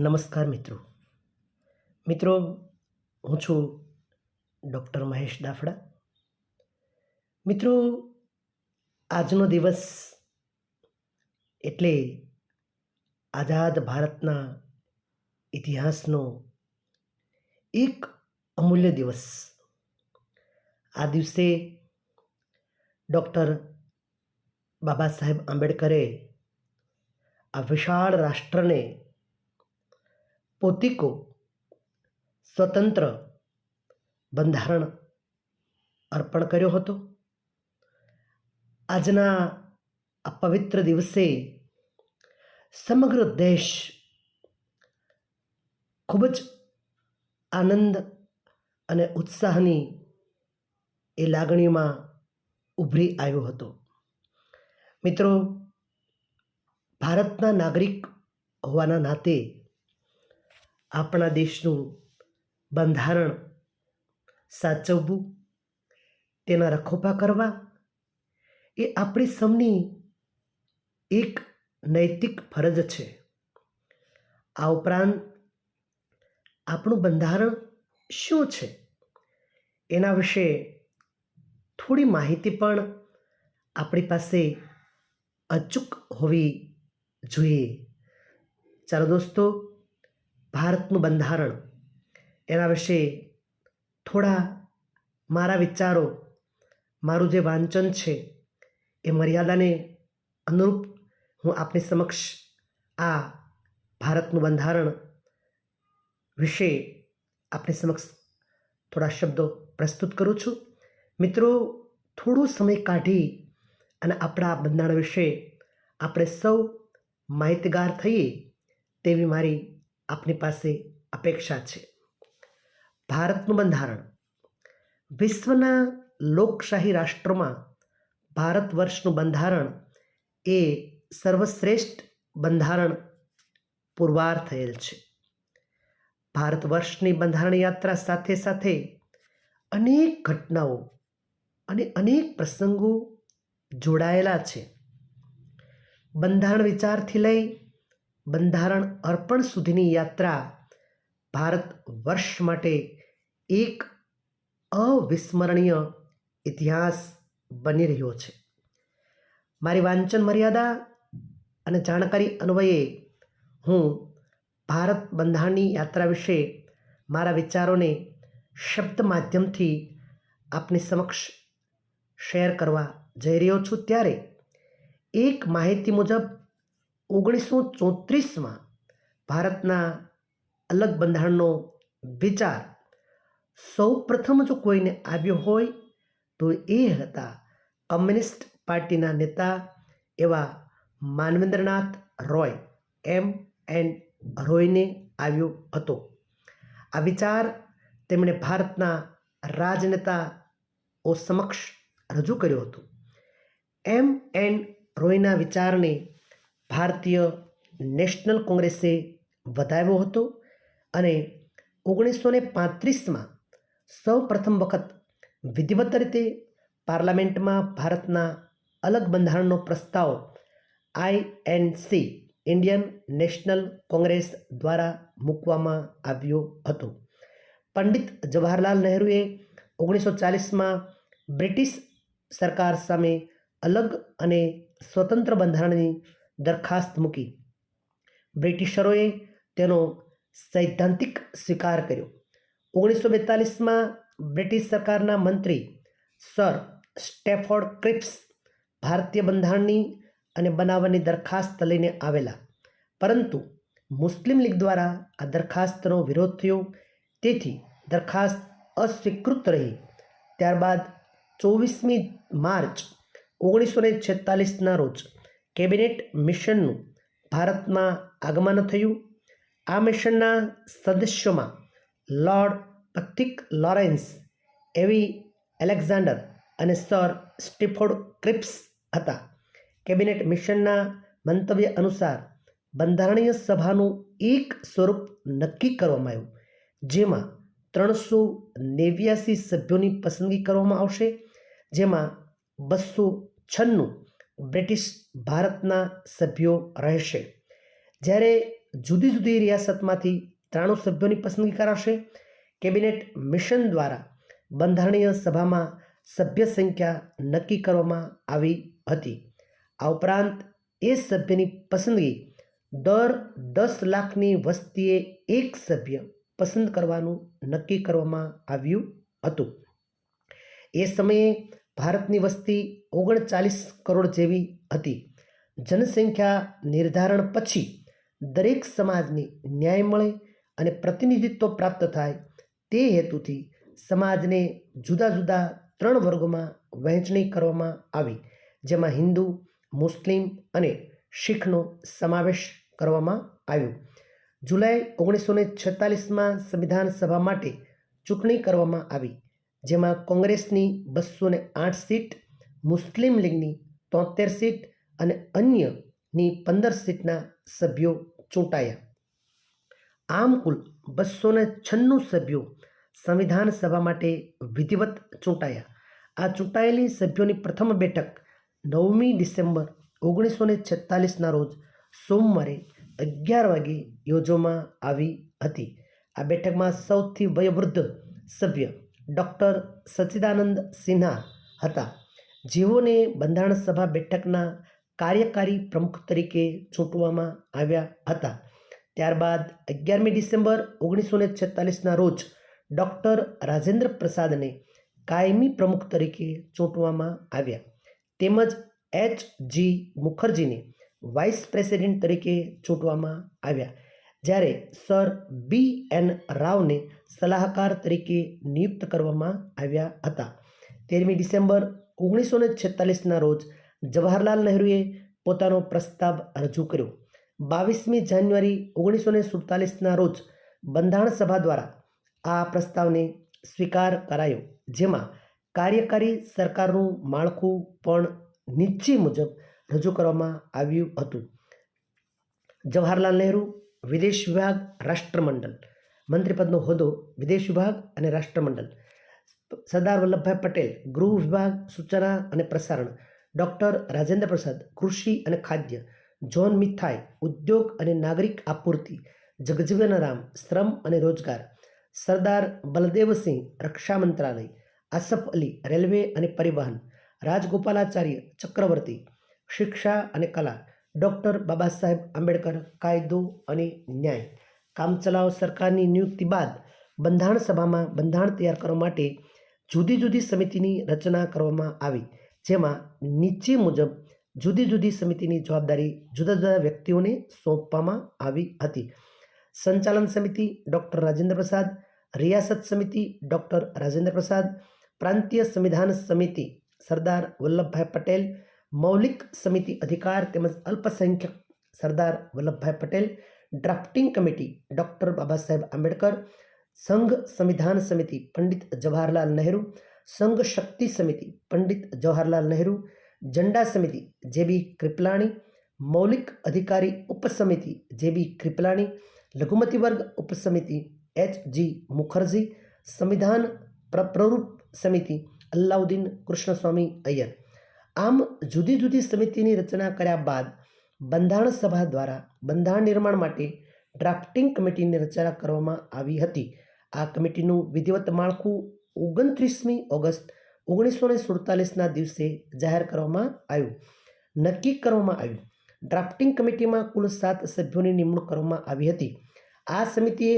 નમસ્કાર મિત્રો. મિત્રો, હું છું ડૉક્ટર મહેશ દાફડા. મિત્રો, આજનો દિવસ એટલે આઝાદ ભારતના ઇતિહાસનો એક અમૂલ્ય દિવસ. આ દિવસે ડૉક્ટર બાબા સાહેબ આંબેડકરે આ વિશાળ રાષ્ટ્રને પોતિકો, સ્વતંત્ર બંધારણ અર્પણ કર્યો હતો. આજના આ પવિત્ર દિવસે સમગ્ર દેશ ખૂબ જ આનંદ અને ઉત્સાહની એ લાગણીમાં ઉભરી આવ્યો હતો. મિત્રો, ભારતના નાગરિક હોવાના નાતે આપણા દેશનું બંધારણ સાચવવું, તેના રખોપા કરવા, એ આપણી સૌની એક નૈતિક ફરજ છે. આ ઉપરાંત આપણું બંધારણ શું છે? એના વિશે થોડી માહિતી પણ આપણી પાસે અચૂક હોવી જોઈએ. ચાલો દોસ્તો ભારતનું બંધારણ, એના વિશે થોડા મારા વિચારો, મારું જે વાંચન છે, એ મર્યાદાને અનુરૂપ હું આપની સમક્ષ આ ભારતનું બંધારણ વિશે આપની સમક્ષ થોડા શબ્દો પ્રસ્તુત કરું છું. મિત્રો, થોડો સમય કાઢી અને આપણા બંધારણ વિશે આપણે સૌ માહિતગાર થઈએ તેવી મારી આપની પાસે અપેક્ષા છે. ભારતનું બંધારણ. વિશ્વના લોકશાહી રાષ્ટ્રોમાં ભારત વર્ષનું બંધારણ એ સર્વશ્રેષ્ઠ બંધારણ પુરવાર થયેલ છે. ભારત વર્ષની બંધારણ યાત્રા સાથે સાથે અનેક ઘટનાઓ અને અનેક પ્રસંગો જોડાયેલા છે. બંધારણ વિચારથી લઈ બંધારણ અર્પણ સુધીની યાત્રા ભારત વર્ષ માટે એક અવિસ્મરણીય ઇતિહાસ બની રહ્યો છે. મારી વાંચન મર્યાદા અને જાણકારી અન્વયે હું ભારત બંધારણની યાત્રા વિશે મારા વિચારોને શબ્દ માધ્યમથી આપની સમક્ષ શેર કરવા જઈ રહ્યો છું. ત્યારે એક માહિતી મુજબ ઓગણીસો ચોત્રીસમાં ભારતના અલગ બંધારણનો વિચાર સૌ પ્રથમ જો કોઈને આવ્યો હોય, તો એ હતા કમ્યુનિસ્ટ પાર્ટીના નેતા એવા માનવેન્દ્રનાથ રોય. એમ એન્ડ રોયને આવ્યો હતો. આ વિચાર તેમણે ભારતના રાજનેતાઓ સમક્ષ રજૂ કર્યો હતો. એમ એન્ડ રોયના વિચારને ભારતીય નેશનલ કોંગ્રેસે વધાવ્યો હતો અને ઓગણીસો ને પાંત્રીસમાં સૌ પ્રથમ વખત વિધિવત રીતે પાર્લામેન્ટમાં ભારતના અલગ બંધારણનો પ્રસ્તાવ આઈએનસી ઇન્ડિયન નેશનલ કોંગ્રેસ દ્વારા મૂકવામાં આવ્યો હતો. પંડિત જવાહરલાલ નહેરુએ ઓગણીસો ચાલીસમાં બ્રિટિશ સરકાર સામે અલગ અને સ્વતંત્ર બંધારણની દરખાસ્ત મૂકી. બ્રિટિશરોએ તેનો સૈદ્ધાંતિક સ્વીકાર કર્યો. ઓગણીસો બેતાલીસમાં બ્રિટિશ સરકારના મંત્રી સર સ્ટેફોર્ડ ક્રિપ્સ ભારતીય બંધારણની અને બનાવવાની દરખાસ્ત લઈને આવેલા. પરંતુ મુસ્લિમ લીગ દ્વારા આ દરખાસ્તનો વિરોધ થયો. તેથી દરખાસ્ત અસ્વીકૃત રહી. ત્યારબાદ ચોવીસમી માર્ચ ઓગણીસો ને છેતાલીસના રોજ કેબિનેટ મિશનનું ભારતમાં આગમન થયું. આ મિશનના સદસ્યોમાં lord Pethick Lawrence, A V Alexander અને સર સ્ટીફોર્ડ ક્રિપ્સ હતા. કેબિનેટ મિશનના મંતવ્ય અનુસાર, બંધારણીય સભાનું એક સ્વરૂપ નક્કી કરવામાં આવ્યું, જેમાં ત્રણસો નેવ્યાસી સભ્યોની પસંદગી કરવામાં આવશે, જેમાં બસો છન્નું બ્રિટિશ ભારતના સભ્યો રહેશે. જ્યારે જુદી જુદી રિયાસતમાંથી ત્રાણું સભ્યોની પસંદગી કરાશે, કેબિનેટ મિશન દ્વારા બંધારણીય સભામાં સભ્ય સંખ્યા નક્કી કરવામાં આવી હતી. આ ઉપરાંત એ સભ્યની પસંદગી દર દસ લાખની વસ્તીએ એક સભ્ય પસંદ કરવાનું નક્કી કરવામાં આવ્યું હતું. એ સમયે ભારતની વસ્તી ઓગણચાલીસ કરોડ જેવી હતી. જનસંખ્યા નિર્ધારણ પછી દરેક સમાજને ન્યાય મળે અને પ્રતિનિધિત્વ પ્રાપ્ત થાય તે હેતુથી સમાજને જુદા જુદા ત્રણ વર્ગોમાં વહેંચણી કરવામાં આવી, જેમાં હિન્દુ, મુસ્લિમ અને શીખનો સમાવેશ કરવામાં આવ્યો. જુલાઈ ઓગણીસો ને છેતાલીસમાં સંવિધાન સભા માટે ચૂંટણી કરવામાં આવી. જેમાં કોંગ્રેસની બસો આઠ સીટ, મુસ્લિમ લીગની તોતેર સીટ અને અન્યની પંદર સીટના સભ્યો ચૂંટાયા. આમ કુલ બસો છન્નું સભ્યો સંવિધાન સભા માટે વિધિવત ચૂંટાયા. આ ચૂંટાયેલી સભ્યોની પ્રથમ બેઠક નવમી ડિસેમ્બર ઓગણીસો ને છેતાલીસના રોજ સોમવારે અગિયાર વાગે યોજવામાં આવી હતી. આ બેઠકમાં સૌથી વયોવૃદ્ધ સભ્ય ડૉક્ટર સચ્ચિદાનંદ સિન્હા હતા. જેઓને બંધારણ સભા બેઠકના કાર્યકારી પ્રમુખ તરીકે ચૂંટવામાં આવ્યા હતા. ત્યારબાદ અગિયારમી ડિસેમ્બર ઓગણીસો ને છેતાલીસના રોજ ડૉક્ટર રાજેન્દ્ર પ્રસાદને કાયમી પ્રમુખ તરીકે ચૂંટવામાં આવ્યા. તેમજ એચ જી મુખર્જીને વાઇસ પ્રેસિડેન્ટ તરીકે ચૂંટવામાં આવ્યા. જ્યારે સર બી એન રાવને સલાહકાર તરીકે નિયુક્ત કરવામાં આવ્યા હતા. તેરમી ડિસેમ્બર ઓગણીસો ને છેતાલીસના રોજ જવાહરલાલ નહેરુએ પોતાનો પ્રસ્તાવ રજૂ કર્યો. બાવીસમી જાન્યુઆરી ઓગણીસો ને સુડતાલીસના રોજ બંધારણ સભા દ્વારા આ પ્રસ્તાવને સ્વીકાર કરાયો, જેમાં કાર્યકારી સરકારનું માળખું પણ નીચે મુજબ રજૂ કરવામાં આવ્યું હતું. જવાહરલાલ નહેરુ વિદેશ વિભાગ, રાષ્ટ્રમંડળ. મંત્રીપદનો હોદ્દો વિદેશ વિભાગ અને રાષ્ટ્રમંડળ. સરદાર વલ્લભભાઈ પટેલ, ગૃહ વિભાગ, સૂચના અને પ્રસારણ. ડૉક્ટર રાજેન્દ્ર પ્રસાદ, કૃષિ અને ખાદ્ય. જોન મિથાઈ, ઉદ્યોગ અને નાગરિક આપૂર્તિ. જગજીવન રામ, શ્રમ અને રોજગાર. સરદાર બલદેવસિંહ રક્ષા મંત્રાલય. આસફ અલી, રેલવે અને પરિવહન. રાજગોપાલાચાર્ય ચક્રવર્તી. શિક્ષા અને કલા. ડૉક્ટર બાબા સાહેબ આંબેડકર કાયદો અને ન્યાય. કામચલાઉ સરકારની નિયુક્તિ બાદ બંધારણ સભામાં બંધારણ તૈયાર કરવા માટે જુદી જુદી સમિતિની રચના કરવામાં આવી, જેમાં નીચે મુજબ જુદી જુદી સમિતિની જવાબદારી જુદા જુદા વ્યક્તિઓને સોંપવામાં આવી હતી. સંચાલન સમિતિ ડૉક્ટર રાજેન્દ્ર પ્રસાદ, રિયાસત સમિતિ ડૉક્ટર રાજેન્દ્ર પ્રસાદ, પ્રાંતીય સંવિધાન સમિતિ સરદાર વલ્લભભાઈ પટેલ મૌલિક સમિતિ અધિકાર તેમજ અલ્પસંખ્યક Sardar Vallabhbhai Patel drafting committee doctor Baba Saheb Ambedkar સંઘ સંવિધાન સમિતિ પંડિત જવાહરલાલ નહેરુ સંઘ શક્તિ સમિતિ પંડિત જવાહરલાલ નહેરુ ઝંડા સમિતિ જે બી કૃપલાણી મૌલિક અધિકારી ઉપસમિતિ જે બી કૃપલાણી લઘુમતી વર્ગ ઉપસમિતિ એચ જી મુખર્જી સંવિધાન પ્રપ્રરૂપ સમિતિ અલ્લાઉદ્દીન કૃષ્ણસ્વામી અય્યર આમ જુદી જુદી સમિતિની રચના કર્યા બાદ બંધારણ સભા દ્વારા બંધારણ નિર્માણ માટે ડ્રાફ્ટિંગ કમિટીની રચના કરવામાં આવી હતી. આ કમિટીનું વિધિવત માળખું ઓગણત્રીસમી ઓગસ્ટ ઓગણીસો ને સુડતાલીસના દિવસે જાહેર કરવામાં આવ્યું. નક્કી કરવામાં આવ્યું, ડ્રાફ્ટિંગ કમિટીમાં કુલ સાત સભ્યોની નિમણૂક કરવામાં આવી હતી. આ સમિતિએ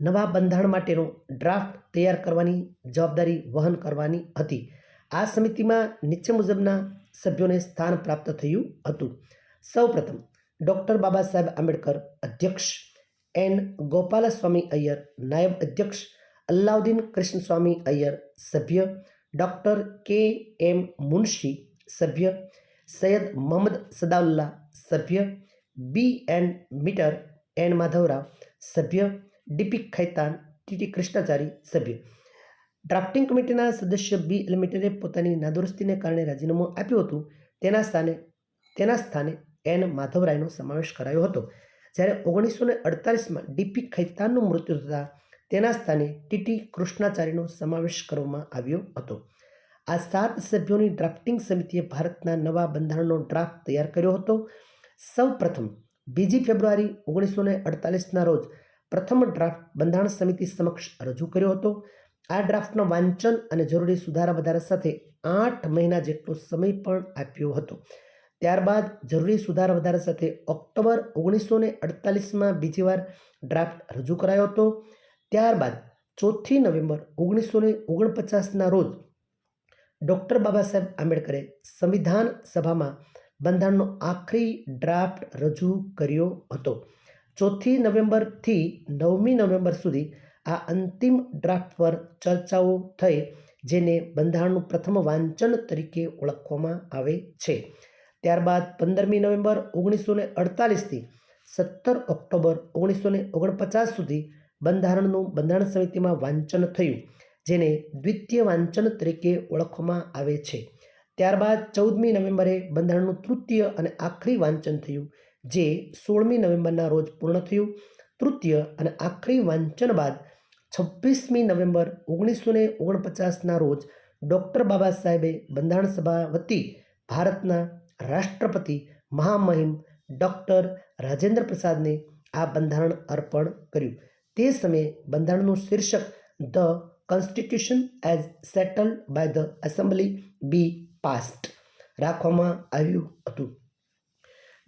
નવા બંધારણ માટેનો ડ્રાફ્ટ તૈયાર કરવાની જવાબદારી વહન કરવાની હતી. આ સમિતિમાં નીચે મુજબના સભ્યોને સ્થાન પ્રાપ્ત થયું હતું. સૌપ્રથમ, ડૉક્ટર બાબા સાહેબ આંબેડકર અધ્યક્ષ, એન. ગોપાલસ્વામી અય્યર, નાયબ અધ્યક્ષ, અલ્લાઉદ્દીન કૃષ્ણસ્વામી અય્યર સભ્ય, ડૉક્ટર કે. એમ. મુનશી સભ્ય, સૈયદ મોહમ્મદ સદાઉલ્લા સભ્ય, B. N. Mitter, N. Madhavrao સભ્ય, ડીપી ખૈતાન ટીટી કૃષ્ણાચારી સભ્ય. ડ્રાફ્ટિંગ કમિટીના સદસ્ય બી લિમિટેડે પોતાની નાદુરસ્તીને કારણે રાજીનામું આપ્યું હતું. તેના સ્થાને તેના સ્થાને એન માધવરાયનો સમાવેશ કરાયો હતો. જ્યારે ઓગણીસો ને અડતાલીસમાં ડીપી ખૈતાનનું મૃત્યુ થતાં તેના સ્થાને ટીટી કૃષ્ણાચાર્યનો સમાવેશ કરવામાં આવ્યો હતો. આ સાત સભ્યોની ડ્રાફ્ટિંગ સમિતિએ ભારતના નવા બંધારણનો ડ્રાફ્ટ તૈયાર કર્યો હતો. સૌ પ્રથમ બીજી ફેબ્રુઆરી ઓગણીસો ને અડતાલીસના રોજ પ્રથમ ડ્રાફ્ટ બંધારણ સમિતિ સમક્ષ રજૂ કર્યો હતો. આ ડ્રાફ્ટનું વાંચન અને જરૂરી સુધારા વધારા સાથે આઠ મહિના જેટલો સમય પણ આપ્યો હતો. ત્યારબાદ જરૂરી સુધારા વધારા સાથે ઓક્ટોબર ઓગણીસો ને અડતાલીસમાં બીજી વાર ડ્રાફ્ટ રજૂ કરાયો હતો. ત્યારબાદ ચોથી નવેમ્બર ઓગણીસો ને ઓગણપચાસના રોજ ડૉક્ટર બાબા સાહેબ આંબેડકરે સંવિધાન સભામાં બંધારણનો આખરી ડ્રાફ્ટ રજૂ કર્યો હતો. ચોથી નવેમ્બરથી નવમી નવેમ્બર સુધી આ અંતિમ ડ્રાફ્ટ પર ચર્ચાઓ થઈ, જેને બંધારણનું પ્રથમ વાંચન તરીકે ઓળખવામાં આવે છે. ત્યારબાદ પંદરમી નવેમ્બર ઓગણીસો ને અડતાલીસથી સત્તર ઓક્ટોબર ઓગણીસો ને ઓગણપચાસ સુધી બંધારણનું બંધારણ સમિતિમાં વાંચન થયું, જેને દ્વિતીય વાંચન તરીકે ઓળખવામાં આવે છે. ત્યારબાદ ચૌદમી નવેમ્બરે બંધારણનું તૃતીય અને આખરી વાંચન થયું, જે સોળમી નવેમ્બરના રોજ પૂર્ણ થયું. તૃતીય અને આખરી વાંચન બાદ છવ્વીસમી નવેમ્બર ઓગણીસો ને ઓગણપચાસના રોજ ડૉક્ટર બાબા સાહેબે બંધારણ સભા વતી ભારતના રાષ્ટ્રપતિ મહામહિમ ડૉક્ટર રાજેન્દ્ર પ્રસાદને આ બંધારણ અર્પણ કર્યું. તે સમયે બંધારણનું શીર્ષક the constitution as settled by the assembly be passed રાખવામાં આવ્યું હતું.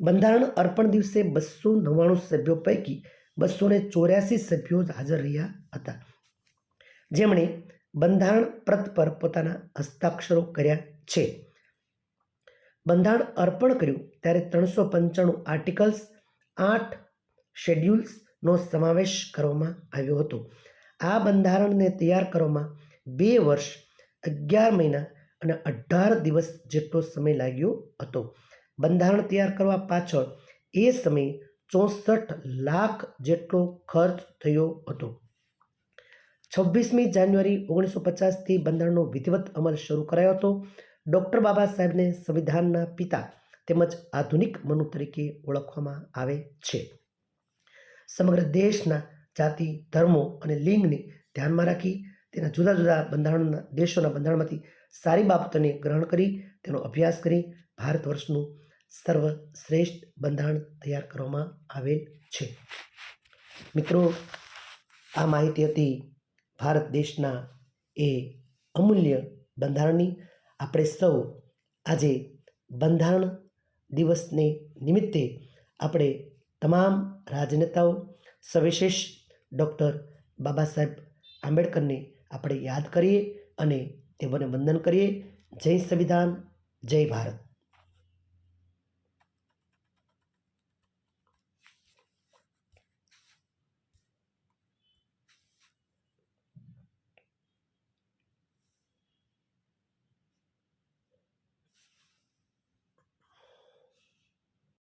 બંધારણ અર્પણ દિવસે બસો નવ્વાણું સભ્યો પૈકી બસો ચોર્યાસી સભ્યો હાજર રહ્યા હતા. જેમણે બંધારણ પ્રત પર પોતાના હસ્તાક્ષરો કર્યા છે. બંધારણ અર્પણ કર્યું ત્યારે ત્રણસો પંચાણું આર્ટિકલ્સ આઠ શેડ્યુલ્સનો સમાવેશ કરવામાં આવ્યો હતો. આ બંધારણને તૈયાર કરવામાં બે વર્ષ, અગિયાર મહિના અને અઢાર દિવસ જેટલો સમય લાગ્યો હતો. બંધારણ તૈયાર કરવા પાછળ એ સમયે ચોસઠ લાખ જેટલો ખર્ચ થયો હતો. છવ્વીસમી જાન્યુઆરી ઓગણીસો પચાસથી બંધારણનો વિધિવત અમલ શરૂ કરાયો હતો. ડૉક્ટર બાબા સાહેબને સંવિધાનના પિતા તેમજ આધુનિક મનુ તરીકે ઓળખવામાં આવે છે. સમગ્ર દેશના જાતિ, ધર્મો અને લિંગને ધ્યાનમાં રાખી તેના જુદા જુદા બંધારણના દેશોના બંધારણમાંથી સારી બાબતોને ગ્રહણ કરી, તેનો અભ્યાસ કરી ભારત વર્ષનું સર્વશ્રેષ્ઠ બંધારણ તૈયાર કરવામાં આવેલ છે. મિત્રો, આ માહિતી હતી ભારત દેશના એ અમૂલ્ય બંધારણની આપણે સૌ આજે બંધારણ દિવસને નિમિત્તે આપણે તમામ રાજનેતાઓ, સવિશેષ ડૉક્ટર બાબા સાહેબ આંબેડકરને આપણે યાદ કરીએ અને તેઓને વંદન કરીએ. જય સંવિધાન, જય ભારત.